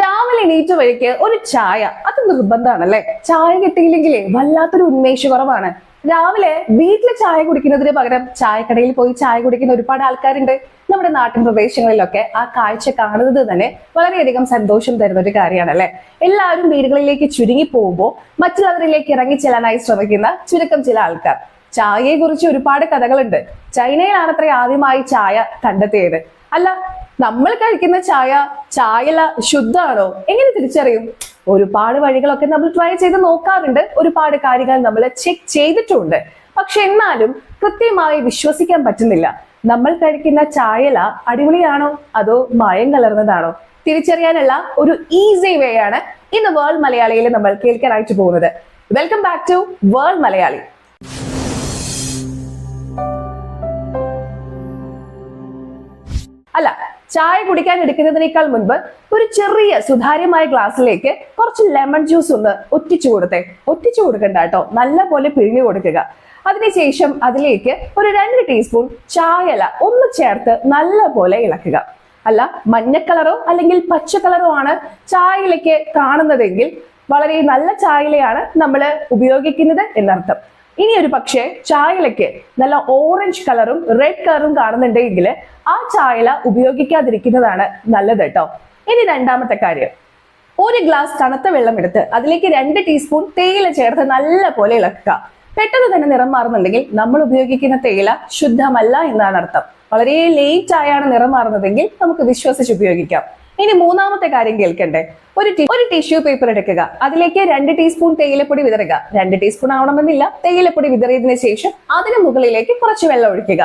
രാവിലെ എണീറ്റ വഴിക്ക് ഒരു ചായ. അത് നിർബന്ധമാണല്ലേ ചായ കിട്ടിയില്ലെങ്കിലേ വല്ലാത്തൊരു ഉന്മേഷ കുറവാണ് രാവിലെ വീട്ടിൽ ചായ കുടിക്കുന്നതിന് പകരം ചായക്കടയിൽ പോയി ചായ കുടിക്കുന്ന ഒരുപാട് ആൾക്കാരുണ്ട്. നമ്മുടെ നാട്ടിൻ പ്രദേശങ്ങളിലൊക്കെ ആ കാഴ്ച കാണുന്നത് തന്നെ വളരെയധികം സന്തോഷം തരുന്ന ഒരു കാര്യമാണ് അല്ലെ എല്ലാവരും വീടുകളിലേക്ക് ചുരുങ്ങി പോകുമ്പോൾ മറ്റുള്ളവരിലേക്ക് ഇറങ്ങി ചെല്ലാനായി ശ്രമിക്കുന്ന ചുരുക്കം ചില ആൾക്കാർ. ചായയെ കുറിച്ച് ഒരുപാട് കഥകളുണ്ട്. ചൈനയിലാണത്ര ആദ്യമായി ചായ കണ്ടെത്തിയത്. അല്ല നമ്മൾ കഴിക്കുന്ന ചായ ചായല ശുദ്ധമാണോ എങ്ങനെ തിരിച്ചറിയും? ഒരുപാട് വഴികളൊക്കെ നമ്മൾ ട്രൈ ചെയ്ത് നോക്കാറുണ്ട്. ഒരുപാട് കാര്യങ്ങൾ നമ്മൾ ചെക്ക് ചെയ്തിട്ടുണ്ട്. പക്ഷെ എന്നാലും കൃത്യമായി വിശ്വസിക്കാൻ പറ്റുന്നില്ല. നമ്മൾ കഴിക്കുന്ന ചായല അടിപൊളിയാണോ? അതോ മായം കലർന്നതാണോ? തിരിച്ചറിയാനുള്ള ഒരു ഈസി വേ ആണ് ഇന്ന് വേൾഡ് മലയാളിയിൽ നമ്മൾ കേൾക്കാനായിട്ട് പോകുന്നത്. Welcome back to world Malayali. അല്ല ചായ കുടിക്കാൻ എടുക്കുന്നതിനേക്കാൾ മുൻപ് ഒരു ചെറിയ സുതാര്യമായ ഗ്ലാസ്സിലേക്ക് കുറച്ച് ലെമൺ ജ്യൂസ് ഒന്ന് ഒറ്റിച്ചു കൊടുത്തെ. ഒറ്റിച്ചു കൊടുക്കണ്ട കേട്ടോ. നല്ല പോലെ പിഴിഞ്ഞു കൊടുക്കുക. അതിനുശേഷം അതിലേക്ക് ഒരു രണ്ട് ടീസ്പൂൺ ചായല ഒന്ന് ചേർത്ത് നല്ല പോലെ ഇളക്കുക. അല്ല മഞ്ഞ കളറോ അല്ലെങ്കിൽ പച്ച കളറോ ആണ് ചായയിലേക്ക് കാണുന്നതെങ്കിൽ വളരെ നല്ല ചായലയാണ് നമ്മൾ ഉപയോഗിക്കുന്നത് എന്നർത്ഥം. ഇനി ഒരു പക്ഷേ ചായലയ്ക്ക് നല്ല ഓറഞ്ച് കളറും റെഡ് കളറും കാണുന്നുണ്ടെങ്കിൽ ആ ചായല ഉപയോഗിക്കാതിരിക്കുന്നതാണ് നല്ലത് കേട്ടോ ഇനി രണ്ടാമത്തെ കാര്യം. ഒരു ഗ്ലാസ് തണുത്ത വെള്ളം എടുത്ത് അതിലേക്ക് രണ്ട് ടീസ്പൂൺ തേയില ചേർത്ത് നല്ല പോലെ ഇളക്കുക. പെട്ടെന്ന് തന്നെ നിറം മാറുന്നുണ്ടെങ്കിൽ നമ്മൾ ഉപയോഗിക്കുന്ന തേയില ശുദ്ധമല്ല എന്നാണ് അർത്ഥം. വളരെ ലേറ്റ് ആയാണ് നിറം മാറുന്നതെങ്കിൽ നമുക്ക് വിശ്വസിച്ച് ഉപയോഗിക്കാം. ഇനി മൂന്നാമത്തെ കാര്യം കേൾക്കണ്ടേ. ഒരു ഒരു ടിഷ്യൂ പേപ്പർ എടുക്കുക. അതിലേക്ക് രണ്ട് ടീസ്പൂൺ തേയിലപ്പൊടി വിതറുക. രണ്ട് ടീസ്പൂൺ ആവണമെന്നില്ല. തേയിലപ്പൊടി വിതറിയതിനു ശേഷം അതിന് മുകളിലേക്ക് കുറച്ച് വെള്ളം ഒഴിക്കുക.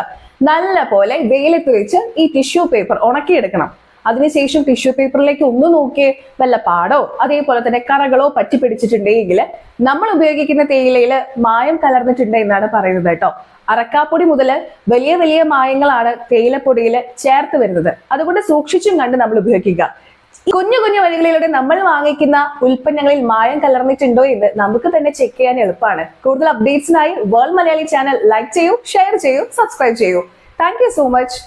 നല്ല പോലെ വെയിലത്ത് വെച്ച് ഈ ടിഷ്യൂ പേപ്പർ ഉണക്കിയെടുക്കണം. അതിനുശേഷം ടിഷ്യൂ പേപ്പറിലേക്ക് ഒന്ന് നോക്കിയേ വല്ല പാടോ അതേപോലെ തന്നെ കറകളോ പറ്റി പിടിച്ചിട്ടുണ്ടെങ്കിൽ നമ്മൾ ഉപയോഗിക്കുന്ന തേയിലയിൽ മായം കലർന്നിട്ടുണ്ട് എന്നാണ് പറയുന്നത് കേട്ടോ. അറക്കാപ്പൊടി മുതൽ വലിയ വലിയ മായങ്ങളാണ് തേയിലപ്പൊടിയിൽ ചേർത്ത് വരുന്നത്. അതുകൊണ്ട് സൂക്ഷിച്ചും കണ്ട് നമ്മൾ ഉപയോഗിക്കുക. കുഞ്ഞു കുഞ്ഞു വഴികളിലൂടെ നമ്മൾ വാങ്ങിക്കുന്ന ഉൽപ്പന്നങ്ങളിൽ മായം കലർന്നിട്ടുണ്ടോ എന്ന് നമുക്ക് തന്നെ ചെക്ക് ചെയ്യാൻ എളുപ്പമാണ്. കൂടുതൽ അപ്ഡേറ്റ്സിനായി വേൾഡ് മലയാളി ചാനൽ ലൈക്ക് ചെയ്യൂ ഷെയർ ചെയ്യൂ സബ്സ്ക്രൈബ് ചെയ്യൂ. Thank so much